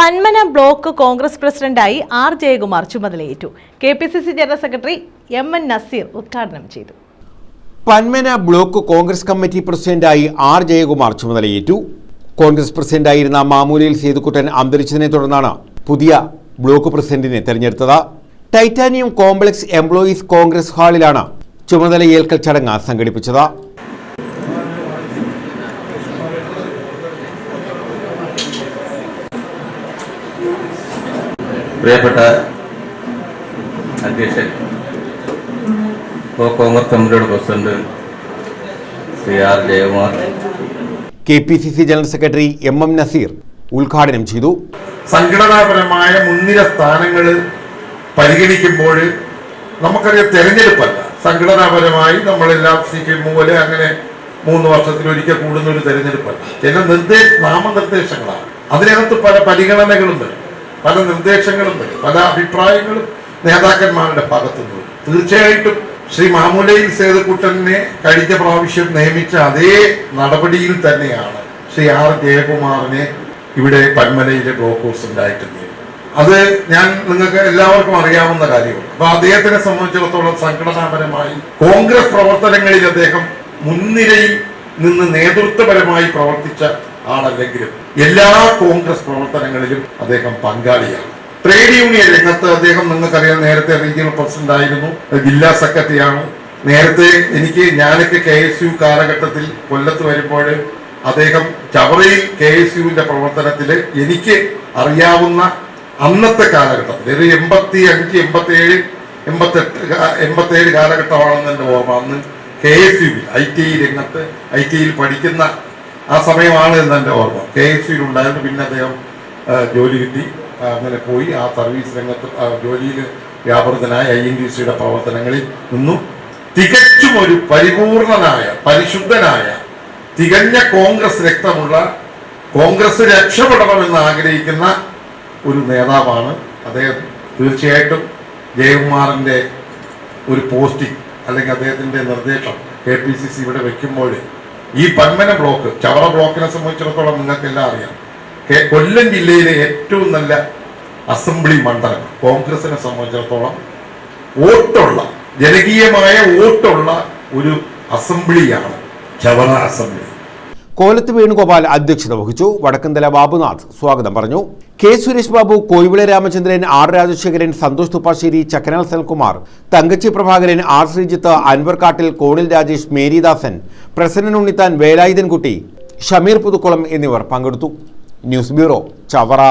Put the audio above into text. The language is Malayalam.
പന്മന ബ്ലോക്ക് കോൺഗ്രസ് പ്രസിഡന്റായി ആർ ജയകുമാർ ചുമതലയേറ്റു. K P C C general secretary M N Nazeer ഉദ്ഘാടനം ചെയ്തു. പന്മന ബ്ലോക്ക് കോൺഗ്രസ് കമ്മിറ്റി പ്രസിഡന്റായി ആർ ജയകുമാർ ചുമതലയേറ്റു. കോൺഗ്രസ് പ്രസിഡന്റായിരുന്ന മാമൂലിയിൽ സേതുക്കുട്ടൻ അന്തരിച്ചതിനെ തുടർന്നാണ് പുതിയ ബ്ലോക്ക് പ്രസിഡന്റിനെ തെരഞ്ഞെടുത്തത്. ടൈറ്റാനിയം കോംപ്ലക്സ് എംപ്ലോയീസ് കോൺഗ്രസ് ഹാളിലാണ് ചുമതലയേൽക്കൽ ചടങ്ങ് സംഘടിപ്പിച്ചത്. പ്രിയപ്പെട്ട അധ്യക്ഷൻ കോൺഗ്രസ് കമ്മിറ്റിയുടെ president Shri R Jayakumar. K P C C general secretary M M Nazeer ഉദ്ഘാടനം ചെയ്തു. സംഘടനാപരമായ മുൻനിര സ്ഥാനങ്ങൾ പരിഗണിക്കുമ്പോൾ നമുക്കറിയാം തെരഞ്ഞെടുപ്പല്ല. സംഘടനാപരമായി നമ്മളെല്ലാം സി കെ എം പോലെ അങ്ങനെ മൂന്ന് വർഷത്തിൽ ഒരിക്കൽ കൂടുന്ന ഒരു തെരഞ്ഞെടുപ്പല്ല. ചില നിർദ്ദേശ നാമനിർദ്ദേശങ്ങളാണ്. അതിനകത്ത് പല പരിഗണനകളും വരും പല നിർദ്ദേശങ്ങളും വരും പല അഭിപ്രായങ്ങളും നേതാക്കന്മാരുടെ ഭാഗത്തുനിന്ന് വരും തീർച്ചയായിട്ടും ശ്രീ മാമൂലയിൽ സേതുക്കുട്ടനെ കഴിഞ്ഞ പ്രാവശ്യം നിയമിച്ച അതേ നടപടിയിൽ തന്നെയാണ് ശ്രീ ആർ ജയകുമാറിനെ ഇവിടെ പന്മലയിലെ ബ്ലോക്ക് ഹൗസ് ഉണ്ടായിട്ടുണ്ട് അത് ഞാൻ നിങ്ങൾക്ക് എല്ലാവർക്കും അറിയാവുന്ന കാര്യമാണ്. അപ്പൊ അദ്ദേഹത്തിനെ സംബന്ധിച്ചിടത്തോളം സംഘടനാപരമായി കോൺഗ്രസ് പ്രവർത്തനങ്ങളിൽ അദ്ദേഹം മുൻനിരയിൽ നിന്ന് നേതൃത്വപരമായി പ്രവർത്തിച്ച ആളല്ലെങ്കിലും എല്ലാ കോൺഗ്രസ് പ്രവർത്തനങ്ങളിലും അദ്ദേഹം പങ്കാളിയാണ്. ട്രേഡ് യൂണിയൻ രംഗത്ത് അദ്ദേഹം നിങ്ങൾക്കറിയാം നേരത്തെ റീജിയണൽ പ്രസിഡന്റ് ആയിരുന്നു. ജില്ലാ സെക്രട്ടറിയാണ്. നേരത്തെ എനിക്ക് ഞാനൊക്കെ കെ എസ് യു കാലഘട്ടത്തിൽ കൊല്ലത്ത് വരുമ്പോൾ അദ്ദേഹം ചവറയിൽ കെ എസ് യുവിന്റെ പ്രവർത്തനത്തിൽ എനിക്ക് അറിയാവുന്ന അന്നത്തെ കാലഘട്ടത്തിൽ ഒരു എൺപത്തി അഞ്ച് എൺപത്തി ഏഴ് എൺപത്തെട്ട് എൺപത്തി ഏഴ് കാലഘട്ടമാണെന്ന് എന്റെ ഓർമ്മ അന്ന് കെ എസ് യുവിൽ ഐ ടി രംഗത്ത് ഐ ടിയിൽ പഠിക്കുന്ന ആ സമയമാണ് എന്ന് എന്റെ ഓർമ്മ. കെ എഫ് സിയിൽ ഉണ്ടായിരുന്നു പിന്നെ അദ്ദേഹം ജോലി കിട്ടി. അങ്ങനെ പോയി. ആ സർവീസ് രംഗത്ത് ജോലിയിൽ വ്യാപൃതനായ ഐ എൻ ഡി സിയുടെ പ്രവർത്തനങ്ങളിൽ നിന്നും തികച്ചും ഒരു പരിപൂർണനായ പരിശുദ്ധനായ തികഞ്ഞ കോൺഗ്രസ് രക്തമുള്ള കോൺഗ്രസ് രക്ഷപ്പെടണമെന്ന് ആഗ്രഹിക്കുന്ന ഒരു നേതാവാണ് അദ്ദേഹം. തീർച്ചയായിട്ടും ജയകുമാറിന്റെ ഒരു പോസ്റ്റിംഗ് അല്ലെങ്കിൽ അദ്ദേഹത്തിന്റെ നിർദ്ദേശം കെ പി സി സി ഇവിടെ വെക്കുമ്പോൾ ഈ പന്മന ബ്ലോക്ക് ചവറ ബ്ലോക്കിനെ സംബന്ധിച്ചിടത്തോളം നിങ്ങൾക്ക് എല്ലാം അറിയാം കൊല്ലം ജില്ലയിലെ ഏറ്റവും നല്ല അസംബ്ലി മണ്ഡലം കോൺഗ്രസിനെ സംബന്ധിച്ചിടത്തോളം വോട്ടുള്ള ജനകീയമായ വോട്ടുള്ള ഒരു അസംബ്ലിയാണ് ചവറ അസംബ്ലി. കോലത്ത് വേണുഗോപാൽ അധ്യക്ഷത വഹിച്ചു. വടക്കന്തല ബാബുനാഥ് സ്വാഗതം പറഞ്ഞു. K Suresh Babu Koyivila Ramachandran R Rajasekharan Santhosh Thuppasseri Chakkanal Selkumar Thankachi Prabhakaran R Sreejith Anwar Kattil Konil Rajesh Marydasan Prasannan Unnithan Velayudhankutty Shameer Puthukkulam എന്നിവർ പങ്കെടുത്തു. News bureau Chavara.